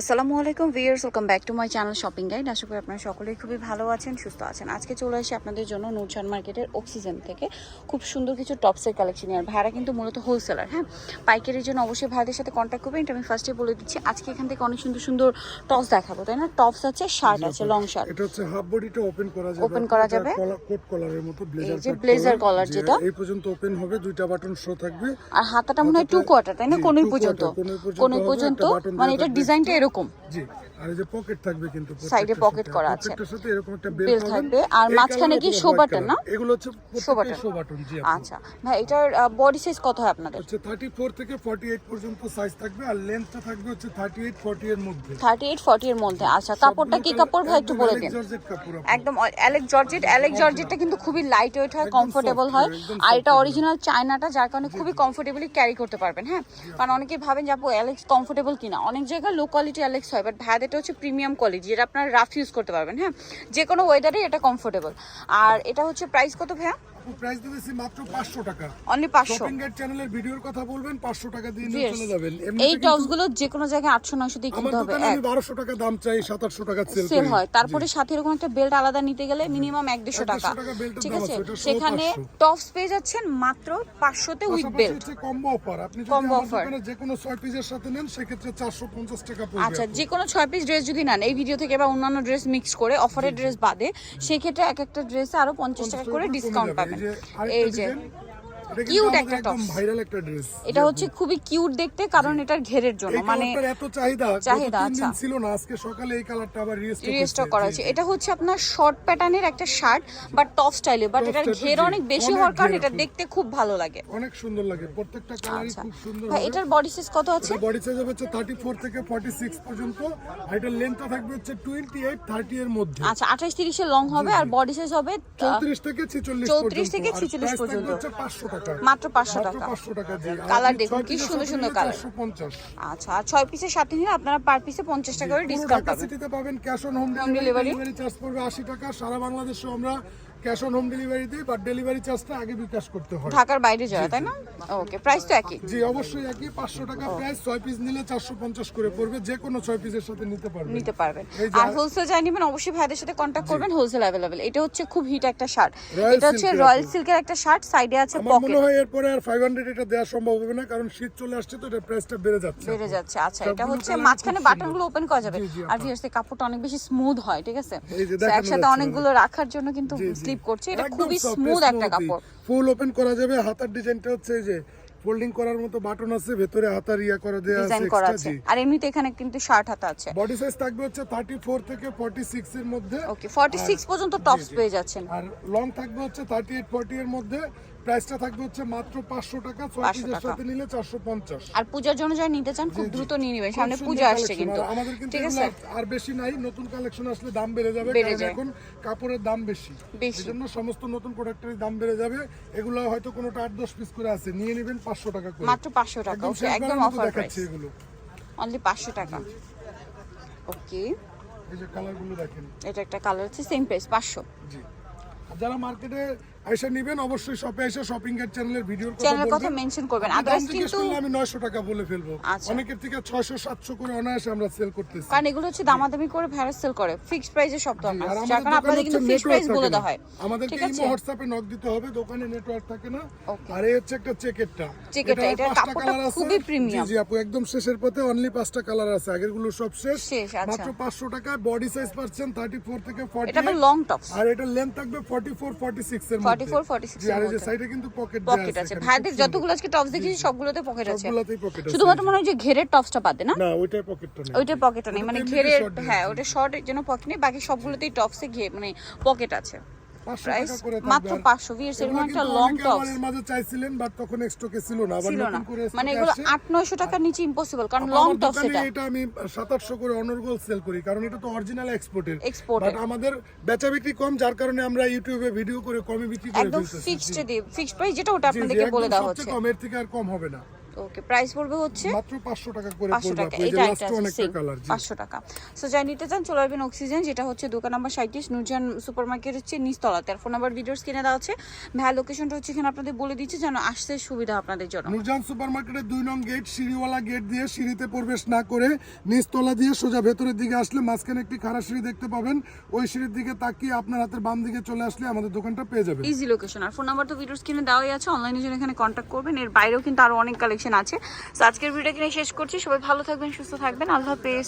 আসসালামু আলাইকুম viewers welcome back to my channel shopping guide. আশা করি আপনারা সকলেই খুবই ভালো আছেন সুস্থ আছেন। আজকে চলে আসি আপনাদের জন্য নুরজান মার্কেটের অক্সিজেন থেকে। খুব সুন্দর কিছু টপসের কালেকশন আর ভাড়া কিন্তু মূলত হোলসেলার হ্যাঁ? পাইকারির জন্য অবশ্যই ভাইদের সাথে কন্ট্যাক্ট করবেন। এটা আমি ফার্স্টে বলে দিচ্ছি আজকে এখান থেকে অনেক সুন্দর সুন্দর টপস দেখাবো তাই না? টপস আছে শার্ট আছে লং শার্ট এটা হচ্ছে হাফ বডিটা ওপেন করা যাবে। Open করা যাবে। কোট কলারের মতো ব্লেজার যে blazer collar যেটা। এই পর্যন্ত ওপেন হবে দুইটা বাটন শো থাকবে। আর হাতাটা মনে হয় টু কোয়ার্টার তাই না? কোনই পর্যন্ত। কোনই পর্যন্ত মানে এটা ডিজাইনটা। এরকম জি আর এই যে পকেট থাকবে কিন্তু এ pocket করা আছে। প্রত্যেকটার সাথে এরকম একটা বেল থাকবে, আর মাঝখানে কি show button না? এগুলো হচ্ছে। শো বাটন জি আচ্ছা। ভাই এটার বডি সাইজ কত হয় আপনাদের? হচ্ছে 34 থেকে 48 পর্যন্ত সাইজ থাকবে আর লেন্থটা থাকবে হচ্ছে 38 40 এর মধ্যে। থার্টি এইট ফর্টি এর মধ্যে। আচ্ছা কাপড়টা কি কাপড়? ভাই একটু বলে দিন। একদম অ্যালেক জর্জেট অ্যালেক জর্জেটটা কিন্তু খুবই লাইট ওয়েট হয়। কমফোর্টেবল হয় আর এটা অরিজিনাল চায়নাটা যার কারণে খুবই কমফোর্টেবলি ক্যারি করতে পারবেন হ্যাঁ? কারণ অনেকে ভাবেন যে আপু অ্যালেক্স কমফোর্টেবল কিনা? অনেক জায়গায় লো কোয়ালিটি অ্যালেক্স হয় বাট এটা হচ্ছে প্রিমিয়াম কোয়ালিটি যেটা আপনারা রাফ ইউজ করতে পারবেন হ্যাঁ? যে কোনো ওয়েদারে এটা কমফোর্টেবল আর এটা হচ্ছে প্রাইস কত ভাইয়া? আপু প্রাইস দিতেছি মাত্র 500 টাকা। অনলি পাঁচশো। শপিং গাইড চ্যানেলের ভিডিওর কথা বলবেন 500 টাকা দিয়ে নিয়ে চলে যাবেন। এই টপসগুলো যে কোনো জায়গায় আটশো নয়শো দিয়ে আমার কিনতে হবে আমি 1200 টাকা দাম চাই 700 টাকা সেল সেল হয়। তারপরে সাথে এরকম একটা বেল্ট আলাদা নিতে গেলে মিনিমাম এক দেড়শো 150 টাকা। ঠিক আছে? সেখানে টপস পেয়ে যাচ্ছেন মাত্র পাঁচশোতে উইথ বেল্ট কম্বো অফার আপনি যদি আমার offer। যে কোনো 6 পিসের সাথে নেন সেক্ষেত্রে 450 টাকা পড়বে আচ্ছা। যে কোনো ছয় পিস ড্রেস যদি নেন এই ভিডিও থেকে বা অন্যান্য ড্রেস মিক্স করে অফারের ড্রেস বাদে সেক্ষেত্রে এক একটা ড্রেসে আরও পঞ্চাশ টাকা করে ডিসকাউন্ট। পাবেন। এই যে আমাদের একটা tops। ভাইরাল একটা ড্রেস এটা হচ্ছে খুবই কিউট দেখতে কারণ এটার ঘেরের জন্য। মানে এত চাহিদা চাহিদা, আচ্ছা। ছিল না আজকে সকালে এই কালারটা আবার রিস্টক করা হয়েছে এটা হচ্ছে আপনার শর্ট প্যাটার্নের একটা শার্ট টপ স্টাইলে বাট এটার ঘের অনেক বেশি হওয়ার কারণে এটা দেখতে খুব ভালো লাগে। অনেক সুন্দর লাগে প্রত্যেকটা কালারই আচ্ছা। খুব সুন্দর ভাই এটার বডি সাইজ কত আছে? বডি সাইজ হচ্ছে 34 থেকে 46 পর্যন্ত আর এটার লেন্থটা থাকবে হচ্ছে 28 30 এর মধ্যে। আচ্ছা আঠাশ তিরিশের লং হবে আর বডি সাইজ হবে আহ, 34 থেকে 46 34 পর্যন্ত। থেকে 46 পর্যন্ত। 500 টাকা। মাত্র পাঁচশো টাকা। 500 টাকা জি Colour দেখুন, কি সুন্দর সুন্দর। 450 আচ্ছা আর ছয় পিসের সাথে নিলে আপনারা পার পিসে পঞ্চাশ টাকা করে ডিসকাউন্ট পাবেন। Cash on home delivery charge পড়বে 80 টাকা। সারা বাংলাদেশে আমরা ক্যাশ অন হোম ডেলিভারি দিই বাট ডেলিভারি চার্জটা আগে বিকাশ করতে হয়। ঢাকার বাইরে যারা তাই না? ওকে প্রাইস তো একই। জি অবশ্যই একই। 500 টাকা প্রাইস 6 পিস নিলে 450 করে পড়বে। যে কোনো 6 পিসের সাথে নিতে পারবেন। নিতে পারবেন। আর হোলসেল যাই নেবেন অবশ্যই ভাইদের সাথে কন্ট্যাক্ট করবেন। হোলসেল অ্যাভেলেবেল এটা হচ্ছে খুব হিট একটা শার্ট এটা হচ্ছে রয়্যাল সিল্কের একটা শার্ট সাইডে আছে পকেট মনে হয় এরপরে আর 500 এটা দেওয়া সম্ভব হবে না কারণ শীত চলে আসছে তো এটা প্রাইসটা বেড়ে যাচ্ছে। বেড়ে যাচ্ছে। আচ্ছা এটা হচ্ছে মাঝখানে খুব বাটনগুলো ওপেন করা যাবে। আর। ভিউয়ার্স কাপড়টা অনেক বেশি স্মুথ হয় ঠিক আছে? এই একসাথে অনেকগুলো রাখার জন্য কিন্তু স্লিপ করছে। এটা খুবই স্মুথ একটা কাপড়। ফুল ওপেন করা যাবে। হাতার ডিজাইনটা হচ্ছে এই যে ফোল্ডিং করার মতো বাটন আছে ভেতরে হাতার ইয়া করা দেয়া আছে এক্সট্রা আছে। জি। আর এমনিতে এখানে কিন্তু শার্ট হাতা আছে। বডি সাইজ থাকবে হচ্ছে 34 থেকে 46 এর মধ্যে। ওকে 46 পর্যন্ত টপস পেয়ে যাচ্ছেন। আর লং থাকবে হচ্ছে 38 40 এর মধ্যে। প্রাইসটা থাকবে হচ্ছে মাত্র 500 টাকা 6 500 পিসের। সাথে নিলে 450 আর পূজার জন্য যারা নিতে চান খুব দ্রুত নিয়ে নেবেন সামনে পূজা আসছে কিন্তু। আমাদের কিন্তু আর বেশি নাই নতুন কালেকশন আসলে দাম বেড়ে যাবে কারণ এখন কাপড়ের দাম বেশি। এজন্য সমস্ত নতুন প্রোডাক্টের দাম বেড়ে যাবে। এগুলো হয়তো কোনোটা 8 10 পিস করে আছে। নিয়ে নেবেন 500 টাকা করে। মাত্র 500 টাকা। একদম অফার প্রাইস এগুলো। অনলি 500 টাকা। ওকে এই যে কালারগুলো দেখেন। এটা একটা কালার আছে সেম প্রাইস 500 জি। যারা মার্কেটে এসে নেবেন অবশ্যই শপে এসে শপিং এর চ্যানেলের ভিডিওর কথা কথা মেনশন করবেন। আদারওয়াইজ কিন্তু আমি 900 টাকা বলে ফেলব। আচ্ছা। অনেকের থেকে 600 700 করে অনায়াসে আমরা সেল করতেছি। কারণ এগুলো হচ্ছে দামাদামি করে ভাইরাস সেল করে। ফিক্সড প্রাইসে সব তো না যার কারণে আপনাদের কিন্তু ফিক্সড প্রাইস বলে দেওয়া হয়। আমাদেরকে ঠিক ইমো হোয়াটসঅ্যাপে নক দিতে হবে দোকানে নেটওয়ার্ক থাকে না। আর এই হচ্ছে একটা এটার এটার পাঁচটা কাপড়টা খুবই premium। জি আপু একদম শেষের পথে অনলি পাঁচটা কালার আছে। আগেরগুলো সব শেষ। আচ্ছা। মাত্র 500 টাকায় বডি সাইজ পাচ্ছেন 34 থেকে এটা লং টপস আর এটা লেন্থ থাকবে 44 46 এর মধ্যে। 44, 46 জি, আর এই যে সাইডে কিন্তু পকেট পকেট আছে ভাইদের যতগুলো আজকে টপস দেখেছি সবগুলোতে পকেট আছে। সবগুলাতেই পকেট আছে। শুধুমাত্র মনে হয় যে ঘেরের টপসটা বাদে না? না ওইটাই পকেটটা নেই। ওইটার পকেটও নেই। মানে ঘেরের হ্যাঁ ওটা শর্ট এর জন্য পকেট নেই বাকি সবগুলোতেই টপসে ঘে মানে পকেট আছে। 500 প্রাইস মাত্র 500 ভিয়ার্স এরকম একটা লং আমাদের মাঝে চাইছিলেন বাট তখন স্টকে ছিল না। আবার নতুন করে মানে এগুলো আসছে। আট নয়শো টাকার নিচে ইম্পসিবল কারণ লং টপস দোকানে এটা। আমি সাতাশশো করে অনর্গল সেল করি কারণ এটা তো অরিজিনাল এক্সপোর্টের। বাট আমাদের বেচা বিক্রি কম যার কারণে আমরা ইউটিউবে ভিডিও করে কমে বিক্রি করে একদম ফিক্সড দিয়ে ফিক্সড প্রাইস যেটা ওটা আপনাদেরকে বলে দেওয়া হচ্ছে। কম এর থেকে আর কম হবে না। ওকে প্রাইস পড়বে হচ্ছে মাত্র পাঁচশো টাকা করে পাঁচশো পড়বে টাকা এটা একটা কালার জি পাঁচশো টাকা। সো যাই নিতে চান চলে আসবেন অক্সিজেন যেটা হচ্ছে দোকান নাম্বার সাঁত্রিশ নুরজান সুপার মার্কেট হচ্ছে নিচতলাতে। আর ফোন নাম্বার ভিডিওস কিনে দেওয়া আছে। ভাইয়া লোকেশনটা হচ্ছে এখানে আপনাদের বলে দিচ্ছে যেন আসতে সুবিধা আপনাদের জন্য। নুরজান সুপার মার্কেটের দুই নং গেট সিঁড়িওয়ালা গেট দিয়ে সিঁড়িতে প্রবেশ না করে নিচতলা দিয়ে সোজা ভেতরের দিকে আসলে মাঝখানে একটি খাড়া সিঁড়ি দেখতে পাবেন। ওই সিঁড়ির দিকে তাকিয়ে আপনার হাতের বাম দিকে চলে আসলে আমাদের দোকানটা পেয়ে যাবেন। ইজি লোকেশন আর ফোন নাম্বার তো ভিডিওস কিনে দেওয়াই আছে। অনলাইনে জন্য এখানে কন্ট্যাক্ট করবেন। এর বাইরেও কিন্তু আরও অনেক কালেকশন আছে। তো আজকের ভিডিও কিনে শেষ করছি। সবাই ভালো থাকবেন সুস্থ থাকবেন। আল্লাহ হাফেজ।